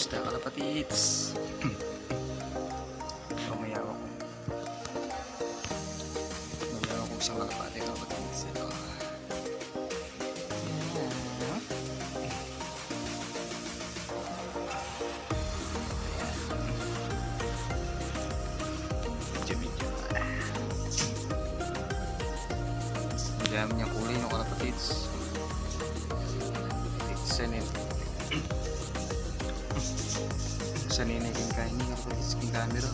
Basta kalapatids. Mamaya ako. Mamaya ako isang kalapati kalapatids. Ito. Ayan. Medyo medyo. Ang dami niyang kulay no kalapatids. Sanina yung kain ni kalapatids yung camera.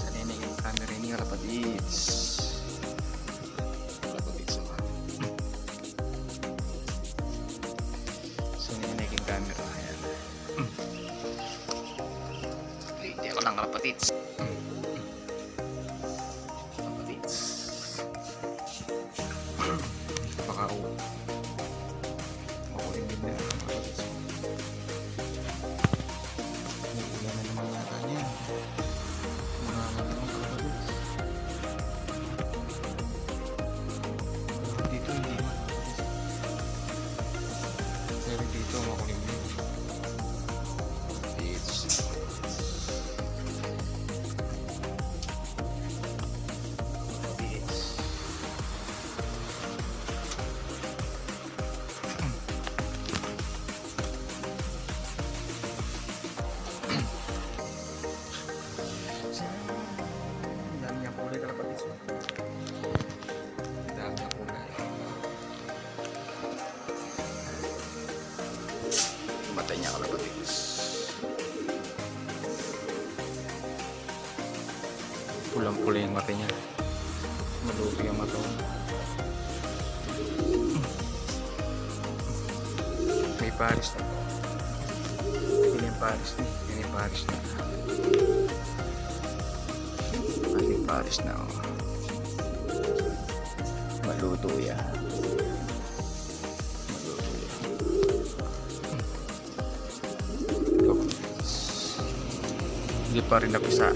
Sanina yung camera ni kalapatids. Kalapatids ako. Sanina yung camera. Ayan. Hindi ako lang kalapatids. Matay niya kalapatids. Pulang-pula yung mata niya. Malupi ang mata. May Paris na. Pili yung Paris na. Yan yung Paris na. Ating Paris na oh. Maluto yan. Pa rin napisa.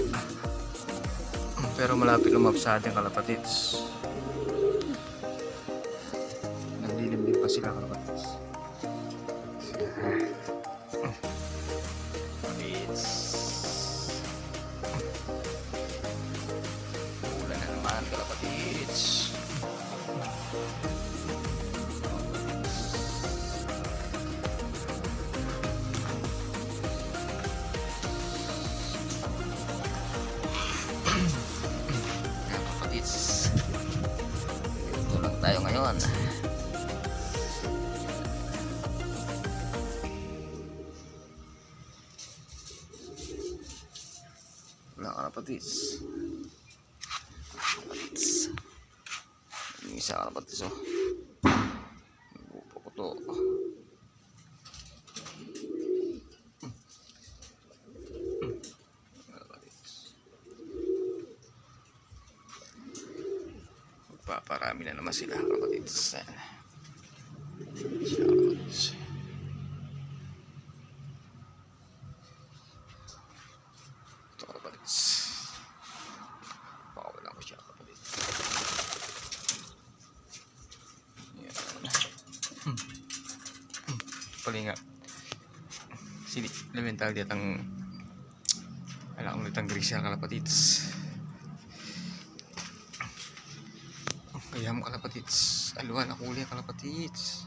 Pero malapit lumapsa ating kalapatids. Naglilim din pa sila. Kalapatids. Tayo ngayon. Wala. Yung isa kalapatids oh. Bupo ko to. Kalapatids. Magpaparami na naman sila. Ayan. Sila kalapatids. Ito kalapatids. Pakawalan ko siya. Hmm. Hmm. Palinga. Sini, elemental dia tang alam mo tang grisya kalapatids. Kaya mo kalapatids. Aluan ako uli kalapatids.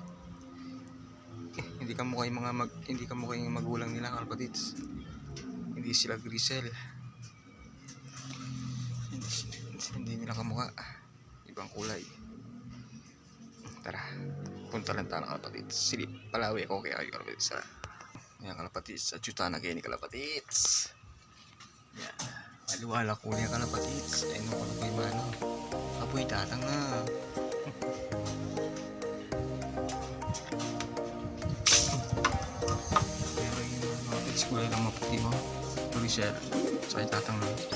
Eh, hindi ka mukha mga mag, hindi ka mukha yung magulang nila kalapatids. Hindi sila grisel. Hindi, hindi nila kamukha. Ibang kulay. Tara, punta lang tayo ng kalapatids. Silip, palawi ako kaya kayo kalapatids ha. Yan kalapatids, sa tsuta na kayo ni kalapatids. Yan. Aliwala ko niya kalapatids. Apoy tatang na. Pero yung mga pits kulay lang maputi mo. Turisel. Sa itatang na.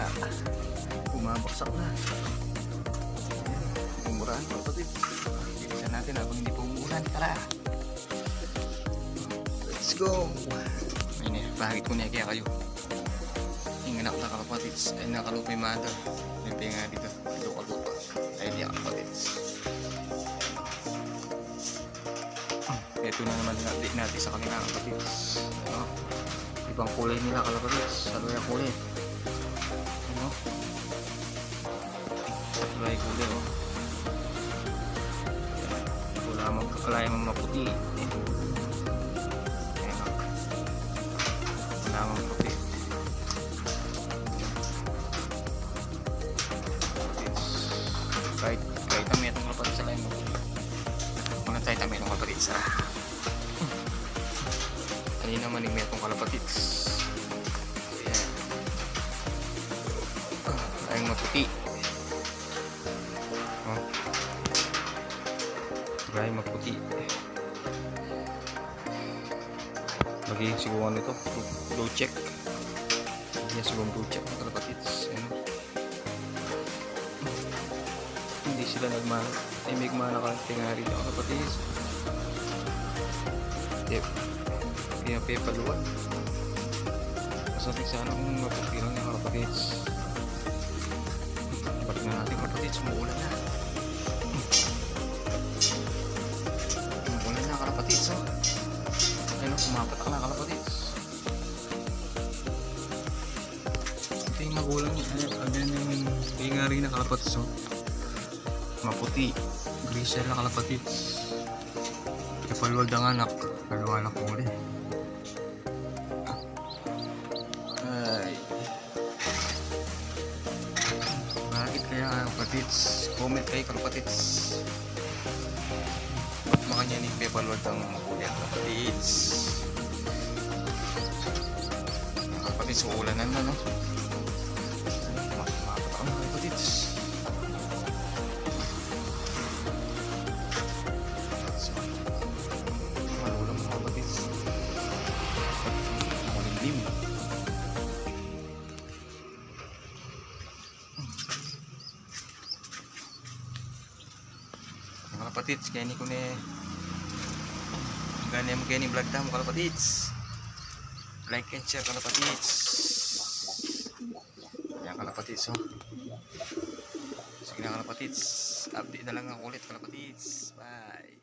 Na yata. Bumabaksak na. Mga kapatid. Bilisan natin habang hindi umuulan. Tara! Let's go! Ayun eh, bakit ko niya kayo? Yung anak na kalapatids ay nakalupay mother. Yung pinga dito, dito kaluto. Ay di kalapatids. Ito na naman yung update natin sa kanila kalapatids. Ano? Ibang kulay nila kalapatids. Saloy ang kulay. Ang kulay oh. Wala magkakalaya mga maputi. Eh. Ayan o. Wala mga maputi. Kahit, kahit kami itong kapatid sa lain maputi. Na tayo kami itong kapatid sa Kanina maning may itong kalapatid. Ayan. Ayong maputi. Lagi siguro ano ito, low check. Lagi siguro low check mga kalapatids. Ano? Hindi sila nagmana. Ay may gumana ka tingari mga kalapatids. Yep. Kaya pepaluan. Masabi sana kung maputi lang yung kalapatids. Balik na natin umuulan na. Umuulan na Oh, kumapatak na kalapatids. Ito yung magulang. Ayun, agad yung ingari na kalapatids oh. Maputi. Glacier na kalapatids. Kapalwag ang anak. Kalwa na kuli. Ay. Bakit kaya kalapatids? Comment kayo kalapatids. Uulanan na no? Makapatak ang kalapatids. So, malulang mga kalapatids. Malimlim. mga kapatids kaya ni ko ni gani mo kaya ni vlog tamo kalapatids. Like and share kalapatids. Yan kalapatids oh. Sige na kalapatids. Update na lang ako ulit kalapatids. Bye